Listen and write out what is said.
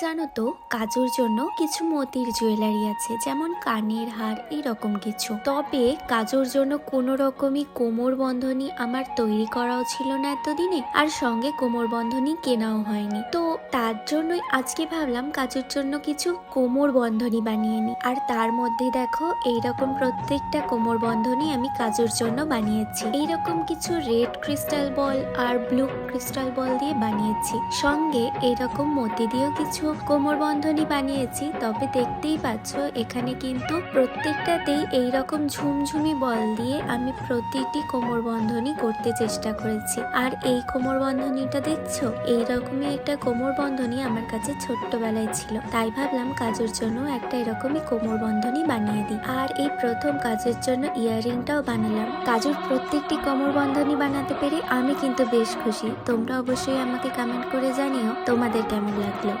জানো তো, কাজুর জন্য কিছু মতির জুয়েলারি আছে, যেমন কানের হার, এরকম কিছু। তবে কাজুর জন্য কোনো রকমই কোমর বন্ধনী আমার তৈরি করাও ছিল না এতদিনে, আর সঙ্গে কোমর বন্ধনী কেনাও হয়নি। তো তার জন্যই আজকে ভাবলাম কাজুর জন্য কিছু কোমর বন্ধনী বানিয়ে নিই আর তার মধ্যে দেখো, এইরকম প্রত্যেকটা কোমর বন্ধনী আমি কাজুর জন্য বানিয়েছি। এইরকম কিছু রেড ক্রিস্টাল বল আর ব্লু ক্রিস্টাল বল দিয়ে বানিয়েছি। সঙ্গে এইরকম মতি দিয়েও কিছু কোমর বন্ধনী বানিয়েছি, তবে দেখতেই পাচ্ছ এখানে কিন্তু প্রত্যেকটাতেই এই রকম ঝুমঝুমি বল দিয়ে আমি প্রতিটি কোমর বন্ধনী করতে চেষ্টা করেছি। আর এই কোমর বন্ধনীটা দেখছ? এইরকমই একটা কোমর বন্ধনী আমার কাছে ছোট্টবেলায় ছিল। তাই ভাবলাম কাজের জন্য একটা এরকমই কোমর বন্ধনী বানিয়ে দিই। আর এই প্রথম কাজের জন্য ইয়াররিংটাও বানালাম। কাজুর প্রত্যেকটি কোমর বন্ধনী বানাতে পেরে আমি কিন্তু বেশ খুশি। তোমরা অবশ্যই আমাকে কমেন্ট করে জানিও তোমাদের কেমন লাগল।